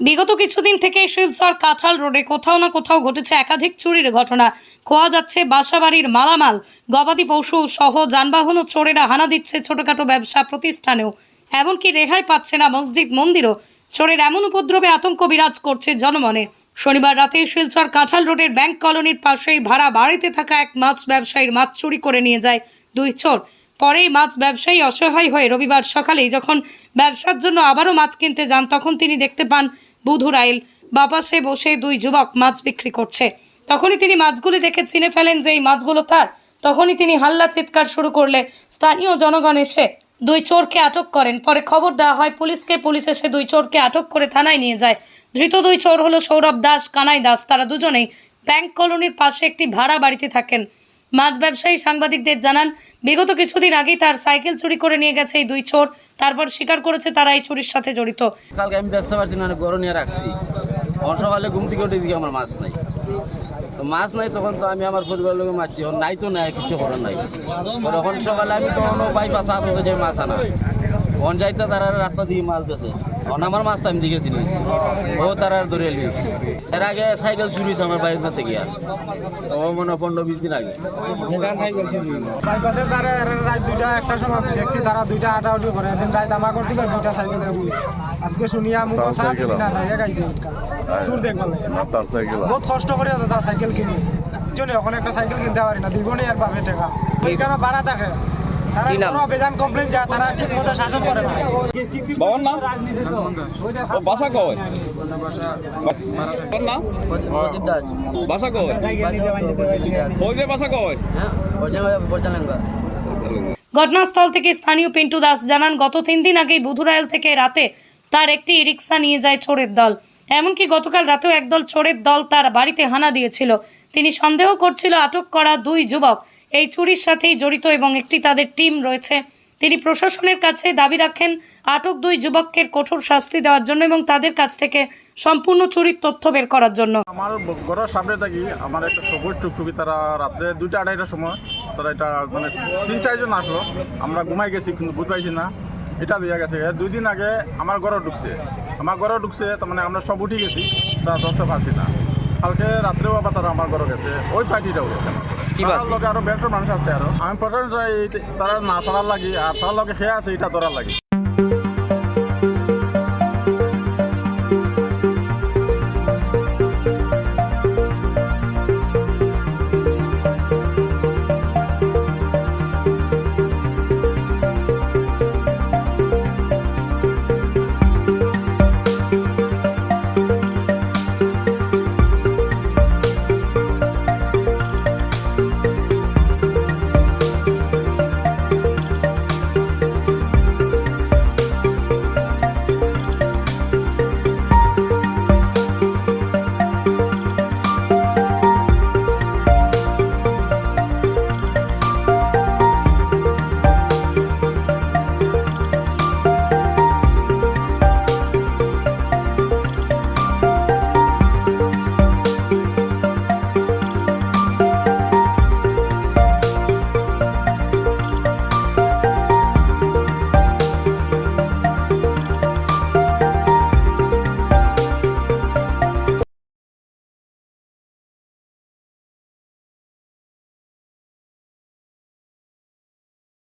বিগত কিছুদিন থেকে শিলচর কাঁঠাল রোডে কোথাও না কোথাও ঘটেছে একাধিক চুরির ঘটনা। খোয়া যাচ্ছে বাসাবাড়ির মালামাল। গবাদি পশু সহ যানবাহন ও চোরেরা হানা দিচ্ছে ছোটখাটো ব্যবসা প্রতিষ্ঠানেও। এমনকি রেহাই পাচ্ছে না মসজিদ মন্দিরও। চোরের এমন উপদ্রবে আতঙ্ক বিরাজ করছে জনমনে। শনিবার রাতে শিলচর কাঁঠাল রোডের ব্যাংক কলোনির পাশেই ভাড়া বাড়িতে থাকা এক মাছ ব্যবসায়ীর মাছ চুরি করে নিয়ে যায় দুই চোর। পরেই মাছ ব্যবসায়ী অসহায় হয়ে রবিবার সকালেই যখন ব্যবসার জন্য আবারও মাছ কিনতে যান, তখন তিনি দেখতে পান বুধুর আইল। বাপাসে বসে দুই যুবক মাছ বিক্রি করছে। তখনই তিনি মাছগুলি দেখে চিনে ফেলেন যে এই মাছগুলো তার। তখনই তিনি হাল্লা চিৎকার শুরু করলে স্থানীয় জনগণ এসে দুই চোরকে আটক করেন। পরে খবর দেওয়া হয়, পুলিশকে পুলিশ এসে দুই চোরকে আটক করে থানায় নিয়ে যায়। ধৃত দুই চোর হলো সৌরভ দাস, কানাই দাস। তারা দুজনেই ব্যাংক কলোনির পাশে একটি ভাড়া বাড়িতে থাকেন। মাছ ব্যবসায়ী সাংবাদিকদের জানান, বিগত কিছুদিন আগেই তার সাইকেল চুরি করে নিয়ে গেছে এই দুই চোর। তারপর স্বীকার করেছে তারা এই চুরির সাথে জড়িত। কালকে আমি ব্যস্ত পারছি না গরম নিয়ে রাখছি। সকালে ঘুম থেকে উঠে দিকে আমার মাছ নাই। তো মাছ নাই তখন তো আমি আমার পরিবারের লোক মারছি। নাই তো নাই, কিছু করার নাই। তখন সকালে আমি তখন পাই পাশা যে মাছ আনা। অন যাইতে তারা রাস্তা দিয়ে মাছ দিয়েছে অন আমার মাছটা আমি দিকে চিনিয়েছি ও তারা ধরে নিয়েছি এর আগে সাইকেল চুরি হয়েছে আমার বাড়িতে থেকে। ও মনে পনেরো বিশ দিন আগে। বাইপাসের দ্বারা রাত দুইটা একটা সময় দেখছি তারা দুইটা আটাউটি করে যেন রাত আমার করতে পারে দুইটা সাইকেল চুরি আজকে শুনিয়া মুখ সাথ সাইকেল না ডাইরেক্ট আইছে দেখবার বহুত কষ্ট করে আছে তার সাইকেল কিনি। চলে ওখানে একটা সাইকেল কিনতে পারি না। দিব নি আর বাপে টাকা। ওইখানে ভাড়া থাকে। তারা কোনো বেজান কমপ্লেন যায় তারা ঠিক মতো শাসন করে না। বাবার নাম? ও বাসা কয় তোর নাম? বাসা কয় ওই যে বাসা কয় হ্যাঁ ঘটনাস্থল থেকে স্থানীয় পিন্টু দাস জানান গত তিন দিন আগেই বুধুরাইল থেকে রাতে তার একটি রিক্সা নিয়ে যায় চোরের দল। এমনকি গতকাল রাতেও একদল চোরের দল তার বাড়িতে হানা দিয়েছিল। তিনি সন্দেহ করছিল আটক করা দুই যুবক এই চুরির সাথেই জড়িত এবং একটি তাদের টিম রয়েছে। তিনি প্রশাসনের কাছে দাবি রাখেন, আটক দুই যুবককে কঠোর শাস্তি দেওয়ার জন্য এবং তাদের কাছ থেকে সম্পূর্ণ চুরির তথ্য বের করার জন্য। আমার ঘরের সামনে থাকি, আমার একটা সবুজ টুকটুকি, তারা রাত্রে দুইটা, আড়াইটার সময় তারা এটা মানে তিন, চারজন আসলো। আমরা ঘুমাই গেছি, কিন্তু বুঝ পাইছি না, এটা লইয়া গেছে। দুই দিন আগে আমার ঘরে ঢুকছে। আমার ঘরে ঢুকছে, তার মানে আমরা সব উঠে গেছি, তারা ধরতে পারছি না। কালকে রাত্রেও আবার তারা আমার ঘরে গেছে, ওই পার্টিটাও গেছে লগে আরও বেটার মানুষ আছে আরও। আমি প্রথমে তারা না চলার লাগি আর তার লগে খেয়ে আছে এটা ধরার লাগি।